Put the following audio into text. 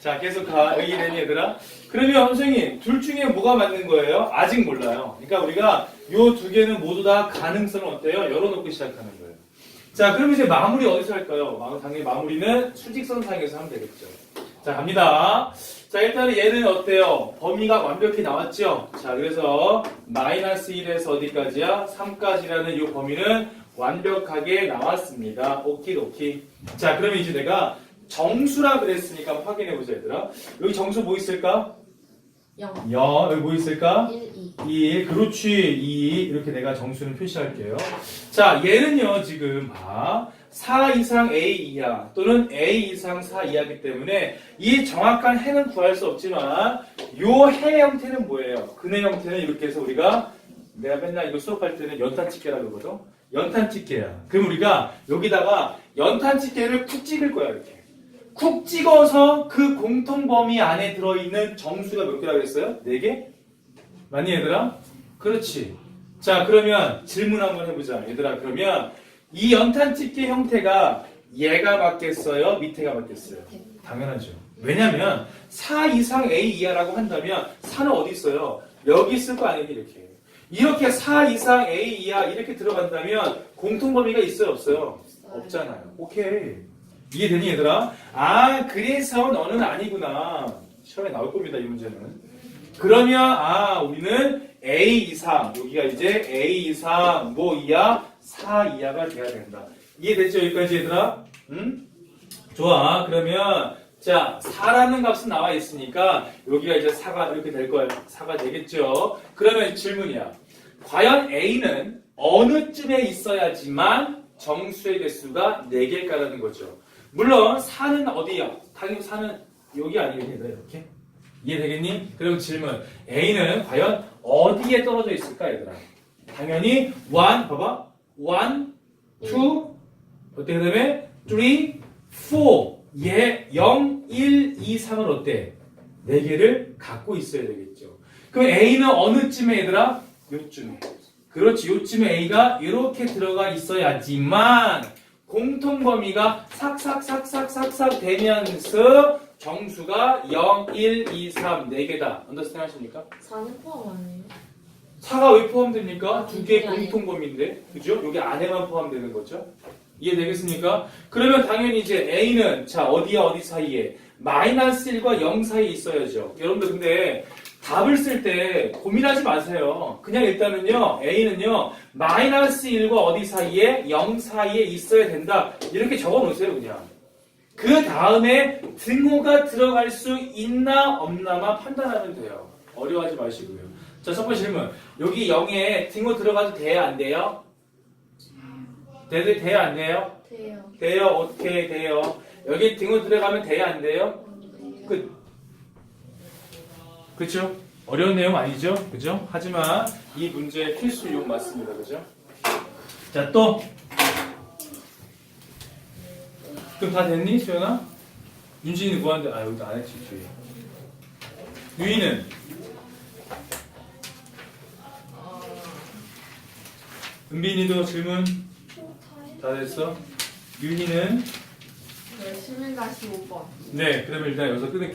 자, 계속 가. 여기 되니 얘들아? 그러면 선생님, 둘 중에 뭐가 맞는 거예요? 아직 몰라요. 그러니까 우리가 요 두 개는 모두 다 가능성을 어때요? 열어놓고 시작하는 거예요. 자, 그럼 이제 마무리 어디서 할까요? 마- 당연히 마무리는 수직선상에서 하면 되겠죠. 자, 갑니다. 자, 일단은 얘는 어때요? 범위가 완벽히 나왔죠? 자, 그래서 마이너스 1에서 어디까지야? 3까지라는 이 범위는 완벽하게 나왔습니다. 오키도키. 자, 그러면 이제 내가 정수라 그랬으니까 확인해 보자, 얘들아. 여기 정수 뭐 있을까? 0, 야, 여기 뭐 있을까? 1, 2. 2, 그렇지, 2. 이렇게 내가 정수는 표시할게요. 자, 얘는요, 지금 봐. 4 이상 A 이하 또는 A 이상 4 이하기 때문에 이 정확한 해는 구할 수 없지만 요 해 형태는 뭐예요? 근해 형태는 이렇게 해서 우리가 내가 맨날 이거 수업할 때는 연탄 집게라 그러거든? 연탄 집게야. 그럼 우리가 여기다가 연탄 집게를 쿡 찍을 거야, 이렇게. 쿡 찍어서 그 공통 범위 안에 들어있는 정수가 몇 개라고 그랬어요? 4개? 맞니 얘들아? 그렇지. 자 그러면 질문 한번 해보자. 얘들아 그러면 이 연탄 집게 형태가 얘가 맞겠어요? 밑에가 맞겠어요? 당연하죠. 왜냐면 4 이상 A 이하라고 한다면 4는 어디 있어요? 여기 있을 거 아니니 이렇게. 이렇게 4 이상 A 이하 이렇게 들어간다면 공통 범위가 있어요 없어요? 없잖아요. 오케이. 이해되니 얘들아? 아 그래서 너는 아니구나. 시험에 나올 겁니다 이 문제는. 그러면 아 우리는 A 이상 여기가 이제 A 이상 뭐 이하 4 이하가 돼야 된다. 이해됐죠 여기까지 얘들아? 응? 좋아. 그러면 자 4라는 값은 나와 있으니까 여기가 이제 4가 이렇게 될 거예요. 4가 되겠죠. 그러면 질문이야. 과연 A는 어느 쯤에 있어야지만 정수의 개수가 4개일까라는 거죠. 물론 4는 어디야? 당연히 4는 여기 아니겠니? 얘들아, 이렇게? 이해되겠니? 그럼 질문. A는 과연 어디에 떨어져 있을까, 얘들아? 당연히 1, 봐봐. 1, 2, 어떻게 그 다음에 3, 4. 얘 0, 1, 2, 3은 어때? 4개를 갖고 있어야 되겠죠. 그럼 A는 어느쯤에 얘들아? 요쯤에. 그렇지. 요쯤에 A가 이렇게 들어가 있어야지만 공통 범위가 삭삭삭삭삭삭 되면서 정수가 0, 1, 2, 3, 4개다. 언더스탠 하십니까? 4는 포함 아니에요? 4가 왜 포함됩니까? 두 개의. 공통 범위인데. 그죠? 여기 안에만 포함되는 거죠. 이해되겠습니까? 그러면 당연히 이제 A는 자, 어디야 어디 사이에? 마이너스 1과 0 사이에 있어야죠. 여러분들 근데 답을 쓸 때 고민하지 마세요. 그냥 일단은요, A는요, 마이너스 1과 어디 사이에? 0 사이에 있어야 된다. 이렇게 적어 놓으세요, 그냥. 그 다음에 등호가 들어갈 수 있나 없나만 판단하면 돼요. 어려워하지 마시고요. 자, 첫 번째 질문. 여기 0에 등호 들어가도 돼요, 안 돼요? 돼, 돼요, 안 돼요? 돼요. 돼요, 오케이, 돼요. 여기 등호 들어가면 돼요, 안 돼요? 끝. 그쵸? 어려운 내용 아니죠? 그죠? 하지만 이 문제의 필수 유형 맞습니다. 그죠? 자, 또. 그럼 다 됐니, 수연아? 윤진이는 뭐하는데? 아, 여기도 안 했지, 뒤에. 유이는? 은빈이도 질문 다 됐어? 유희는? 네, 11-5번. 네, 그러면 일단 여기서 끊을게요.